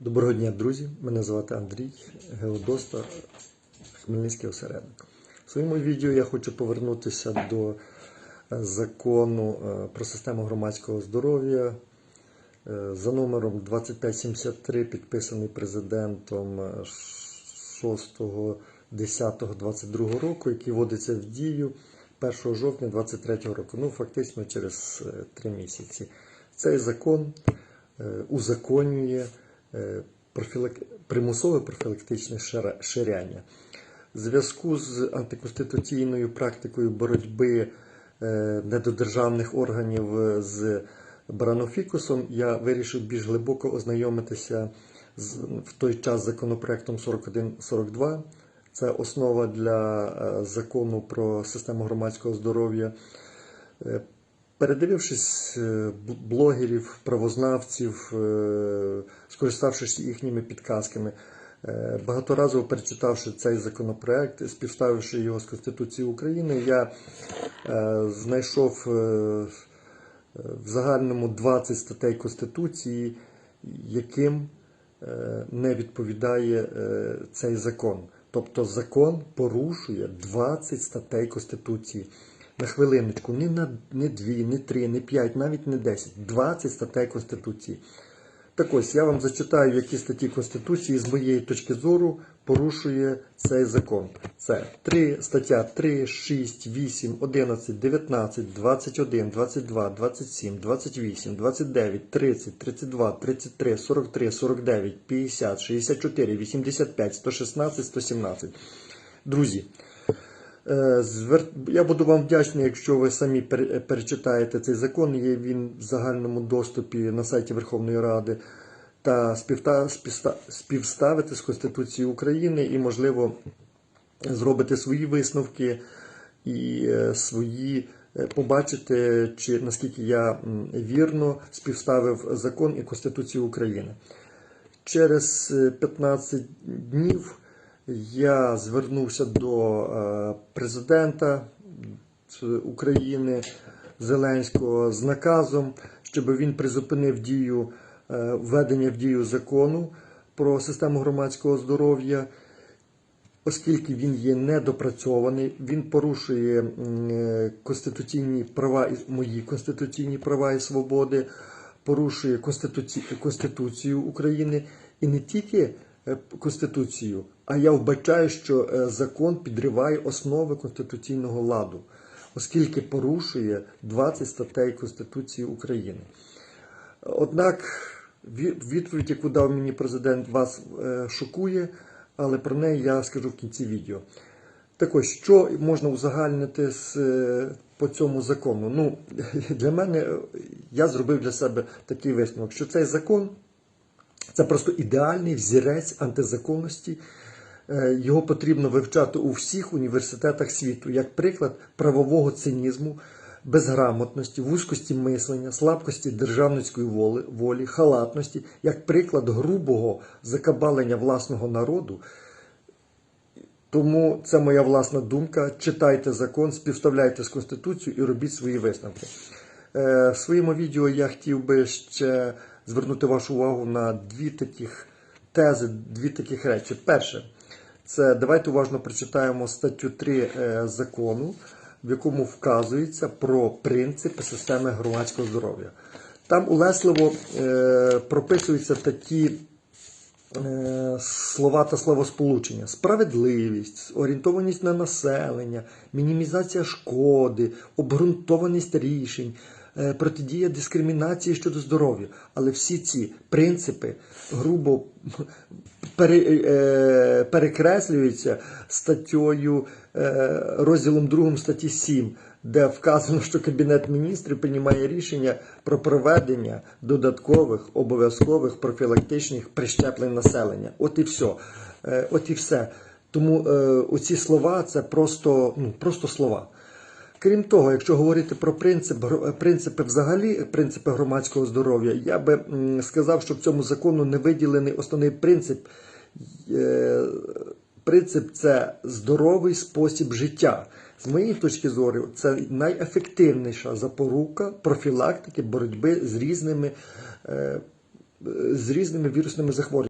Доброго дня, друзі! Мене звати Андрій Геодоста, Хмельницький осередок. В своєму відео я хочу повернутися до е, закону е, про систему громадського здоров'я е, за номером 2573, підписаний президентом е, 6.10.22 року, який вводиться в дію 1 жовтня 2023 року. Ну, фактично через е, три місяці. Цей закон узаконює профілак- примусове профілактичне ширяння. В зв'язку з антиконституційною практикою боротьби е, недодержавних органів е, з баранофікусом я вирішив більш глибоко ознайомитися з в той час законопроектом 4142. Це основа для е, закону про систему громадського здоров'я. Передивившись е, блогерів, правознавців, е, скориставшись їхніми підказками, е, багаторазово перечитавши цей законопроект, співставивши його з Конституцією України, я знайшов в загальному 20 статей Конституції, яким не відповідає цей закон. Тобто закон порушує 20 статей Конституції. На хвилиночку, не на не 2, не 3, не 5, навіть не 10, 20 статей Конституції. Так ось я вам зачитаю, які статті Конституції з моєї точки зору порушує цей закон. Це 3, стаття 3, 6, 8, 11, 19, 21, 22, 27, 28, 29, 30, 32, 33, 43, 49, 50, 64, 85, 116, 117. Друзі, Я буду вам вдячний, якщо ви самі перечитаєте цей закон. Є він в загальному доступі на сайті Верховної Ради та співставити з Конституцією України і, можливо, зробити свої висновки і е, свої е, побачити, чи наскільки я вірно співставив закон і Конституцію України. Через е, 15 днів я звернувся до е, президента України Зеленського з наказом, щоб він призупинив дію е, введення в дію закону про систему громадського здоров'я. Оскільки він є недопрацьований, він порушує е, конституційні права мої конституційні права і свободи, порушує Конституці... Конституцію України і не тільки Конституцію, а я вбачаю, що е, закон підриває основи конституційного ладу, оскільки порушує 20 статей Конституції України. Однак відповідь, яку дав мені президент, вас е, шокує, але про неї я скажу в кінці відео. Так ось, що можна узагальнити з, е, по цьому закону? Ну, для мене я зробив для себе такий висновок, що цей закон це просто ідеальний взірець антизаконності. Е, Його потрібно вивчати у всіх університетах світу як приклад правового цинізму, безграмотності, вузькості мислення, слабкості державницької волі, волі, халатності, як приклад грубого закабалення власного народу. Тому це моя власна думка. Читайте закон, співставляйте з Конституцією і робіть свої висновки. Е, В своєму відео я хотів би ще звернути вашу увагу на дві таких тези, дві таких речі. Перше, це давайте уважно прочитаємо статтю 3 е, закону, в якому вказується про принципи системи громадського здоров'я. Там улесливо е, прописуються такі е, слова та словосполучення: справедливість, орієнтованість на населення, мінімізація шкоди, обґрунтованість рішень, протидія дискримінації щодо здоров'я. Але всі ці принципи грубо е, перекреслюються статтєю е, розділом 2 статті 7, де вказано, що Кабінет міністрів приймає рішення про проведення додаткових обов'язкових профілактичних прищеплень населення. От і все. Е, От і все. Тому е, оці слова це просто, ну, просто слова. Крім того, якщо говорити про принцип, принципи взагалі, принципи громадського здоров'я, я би сказав, що в цьому закону не виділений основний принцип. Е, Принцип це здоровий спосіб життя. З моєї точки зору, це найефективніша запорука профілактики боротьби з різними е, з різними вірусними захворюваннями.